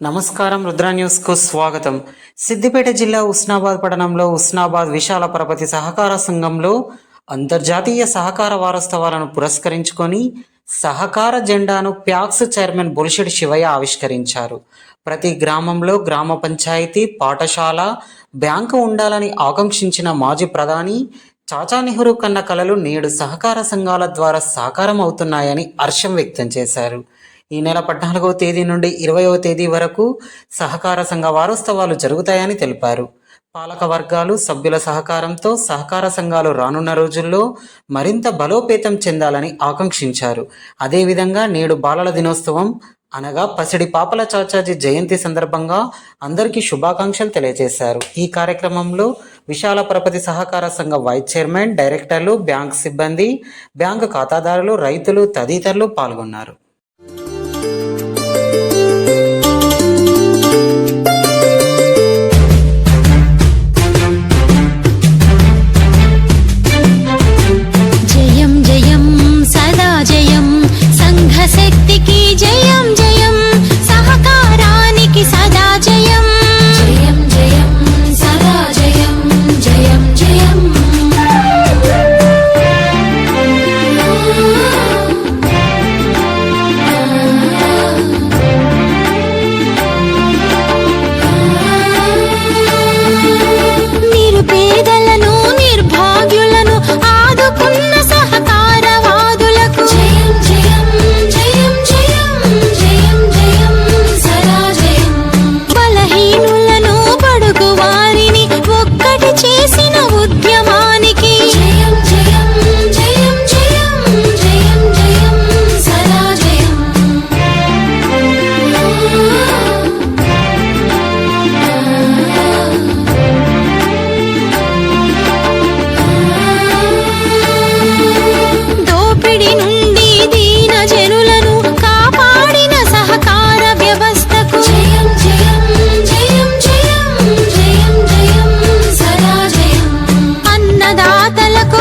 నమస్కారం రుద్ర న్యూస్కు స్వాగతం. సిద్దిపేట జిల్లా ఉస్నాబాద్ పట్టణంలో ఉస్నాబాద్ విశాల పరపతి సహకార సంఘంలో అంతర్జాతీయ సహకార వారోత్సవాలను పురస్కరించుకొని సహకార జెండాను ప్యాక్స్ చైర్మన్ బులిషెడ్ శివయ్య ఆవిష్కరించారు. ప్రతి గ్రామంలో గ్రామ పంచాయతీ పాఠశాల బ్యాంకు ఉండాలని ఆకాంక్షించిన మాజీ ప్రధాని చాచా నెహ్రూ కన్న కళలు నేడు సహకార సంఘాల ద్వారా సాకారం అవుతున్నాయని హర్షం వ్యక్తం చేశారు. ఈ నెల పద్నాలుగవ తేదీ నుండి ఇరవయవ తేదీ వరకు సహకార సంఘ వారోత్సవాలు జరుగుతాయని తెలిపారు. పాలక వర్గాలు సభ్యుల సహకారంతో సహకార సంఘాలు రానున్న రోజుల్లో మరింత బలోపేతం చెందాలని ఆకాంక్షించారు. అదేవిధంగా నేడు బాలల దినోత్సవం అనగా పసిడి పాపల చాచాజీ జయంతి సందర్భంగా అందరికీ శుభాకాంక్షలు తెలియజేశారు. ఈ కార్యక్రమంలో విశాల పరపతి సహకార సంఘ వైస్ చైర్మన్ డైరెక్టర్లు బ్యాంక్ సిబ్బంది బ్యాంకు ఖాతాదారులు రైతులు తదితరులు పాల్గొన్నారు.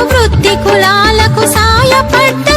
వృత్తి కులాలకు సాయపడ్డ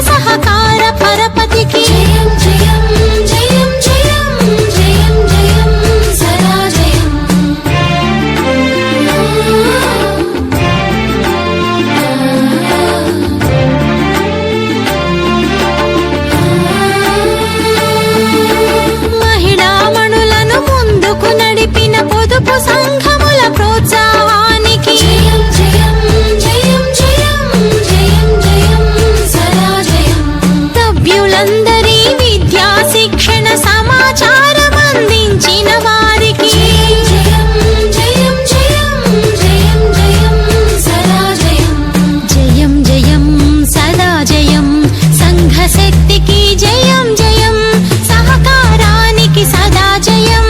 సదా జయం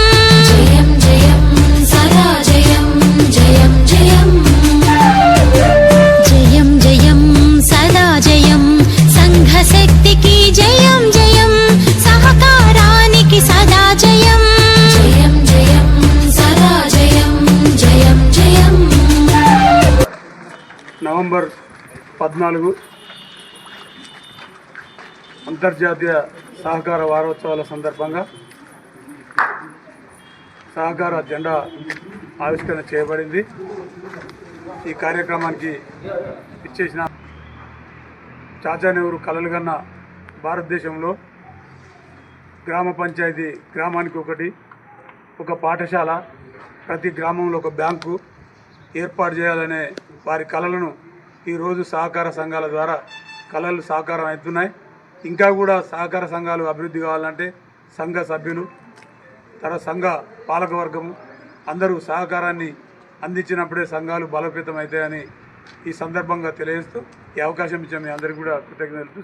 జయం జయం సదా జయం జయం. జయం జయం జయం సదా జయం సంఘ శక్తికి జయం. జయం సహకారానికి సదా జయం జయం జయం సదా జయం జయం జయం. నవంబర్ పద్నాలుగు అంతర్జాతీయ సహకార వారోత్సవాల సందర్భంగా సహకార జెండా ఆవిష్కరణ చేయబడింది. ఈ కార్యక్రమానికి ఇచ్చేసిన చాచా నెహ్రూ కలలుగన్న భారతదేశంలో గ్రామ పంచాయతీ గ్రామానికి ఒకటి ఒక పాఠశాల ప్రతి గ్రామంలో ఒక బ్యాంకు ఏర్పాటు చేయాలనే వారి కళలను ఈరోజు సహకార సంఘాల ద్వారా కళలు సహకారం అవుతున్నాయి. ఇంకా కూడా సహకార సంఘాలు అభివృద్ధి కావాలంటే సంఘ సభ్యులు తర సంఘ పాలకవర్గము అందరూ సహకారాన్ని అందించినప్పుడే సంఘాలు బలోపేతం అవుతాయని ఈ సందర్భంగా తెలియజేస్తూ ఈ అవకాశం ఇచ్చిన మీ అందరికీ కూడా కృతజ్ఞతలు.